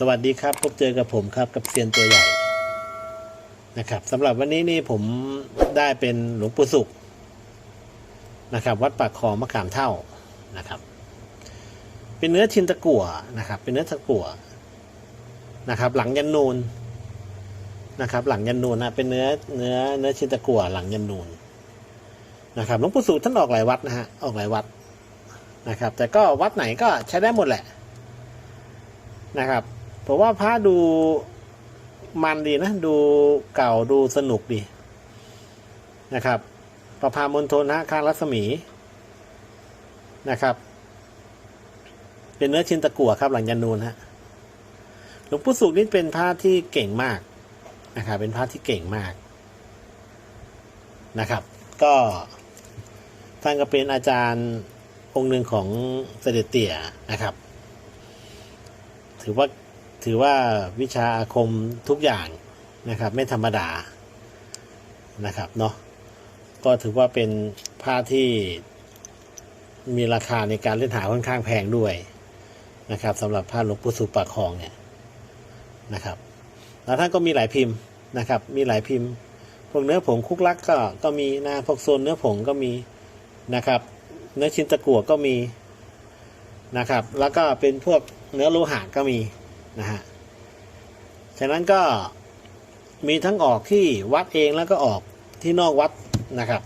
สวัสดีครับ พบเจอกับผมครับกับเซียนตัวใหญ่นะครับสำหรับวันนี้นี่ผมได้เป็นหลวงปู่สุขนะครับ วัดปากคลองมะขามเท่านะครับ เป็นเนื้อชินตะกั่วนะครับ เป็นเนื้อตะกั่วนะครับ หลังยันนูนนะครับ หลังยันนูนนะเป็นเนื้อเนื้อเนื้อชินตะกั่วหลังยันนูนนะครับหลวงปู่สุขท่านออกหลายวัดนะฮะออกหลายวัดนะครับ แต่ก็วัดไหนก็ใช้ได้หมดแหละนะครับ ผมว่าพระดูมันดีนะ ดูเก่าดูสนุกดีนะครับ ประพามณฑลนะข้างรัศมีนะครับ เป็นเนื้อชินตะกั่วครับ หลังยันนูนฮะหลวงปู่สุขนี่เป็นพระที่เก่งมากนะครับ เป็นพระที่เก่งมากนะครับ ก็ท่านก็เป็นอาจารย์องค์หนึ่งของเสด็จเตี่ยนะครับ ถือว่า ถือว่าวิชาอาคมทุกอย่างนะครับ ไม่ธรรมดานะครับเนาะก็ถือว่าเป็นผ้าที่มีราคาในการเล่นหาค่อนข้างแพงด้วยนะครับสำหรับผ้าหลวงปู่สุปากคองเนี่ยนะครับ แล้วท่านก็มีหลายพิมพ์นะครับ มีหลายพิมพ์ พวกเนื้อผงคุกลักก็ก็มีนะพวกโซนเนื้อผงก็มีนะครับ เนื้อชิ้นตะกั่วก็มีนะครับ แล้วก็เป็นพวกเนื้อโลหะก็มี นะฮะฉะนั้นก็มีทั้งออกที่วัดเองแล้วก็ออกที่นอกวัดนะครับ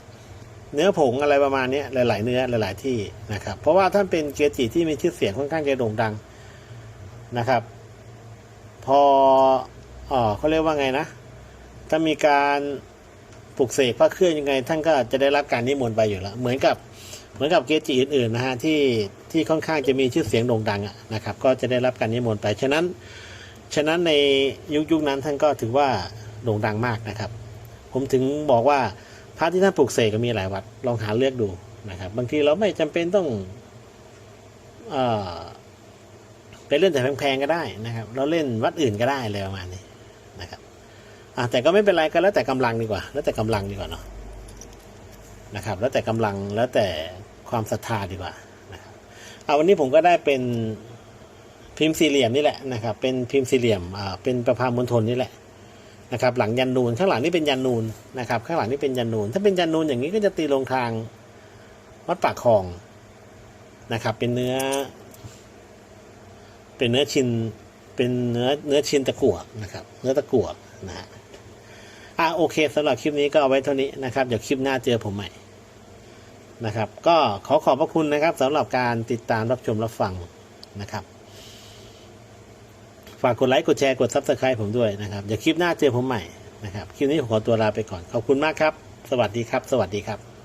เนื้อผงอะไรประมาณนี้หลาย ๆ เนื้อหลาย ๆ ที่นะครับ เพราะว่าท่านเป็นเกจิที่มีชื่อเสียงค่อนข้างจะโด่งดังนะครับ พออ๋อเขาเรียกว่าไงนะ ถ้ามีการปลุกเสกพระเครื่องยังไง ท่านก็จะได้รับการนิมนต์ไปอยู่แล้วเหมือนกับ เหมือนกับเกจิอื่นๆนะฮะที่ที่ค่อนข้างจะมีชื่อเสียงโด่งดังนะครับ ก็จะได้รับการนิมนต์ไป ฉะนั้น ฉะนั้นในยุคยุคนั้นท่านก็ถือว่าโด่งดังมากนะครับ ผมถึงบอกว่าพระที่ท่านปลูกเสกก็มีหลายวัดลองหาเลือกดูนะครับ บางทีเราไม่จำเป็นต้องเอ่อไปเล่นแต่แพงๆก็ได้นะครับ เราเล่นวัดอื่นก็ได้อะไรประมาณนี้นะครับอะแต่ก็ไม่เป็นไรก็แล้วแต่กำลังดีกว่า แล้วแต่กำลังดีกว่าเนาะ นะครับ แล้วแต่กำลังแล้วแต่ความศรัทธาดีกว่านะครับเอาวันนี้ผมก็ได้เป็นพิมพ์สี่เหลี่ยมนี่แหละนะครับ เป็นพิมพ์สี่เหลี่ยมอ่าเป็นประพามณฑลนี่แหละนะครับ หลังยันนูนข้างหลังนี่เป็นยันนูนนะครับ ข้างหลังนี่เป็นยันนูนถ้าเป็นยันนูนอย่างนี้ก็จะตีลงทางวัดปากคลองนะครับ เป็นเนื้อ เป็นเนื้อชินเป็นเนื้อเนื้อชินตะกั่วนะครับ เนื้อตะกั่วนะฮะ อะโอเคสำหรับคลิปนี้ก็เอาไว้เท่านี้นะครับ เดี๋ยวคลิปหน้าเจอผมใหม่นะครับ ก็ขอขอบพระคุณนะครับสำหรับการติดตามรับชมรับฟังนะครับ ฝากกดไลค์กดแชร์กดซับสไคร b ์ผมด้วยนะครับ เดี๋ยวคลิปหน้าเจอผมใหม่นะครับ คลิปนี้ผมขอตัวลาไปก่อน ขอบคุณมากครับ สวัสดีครับ สวัสดีครับ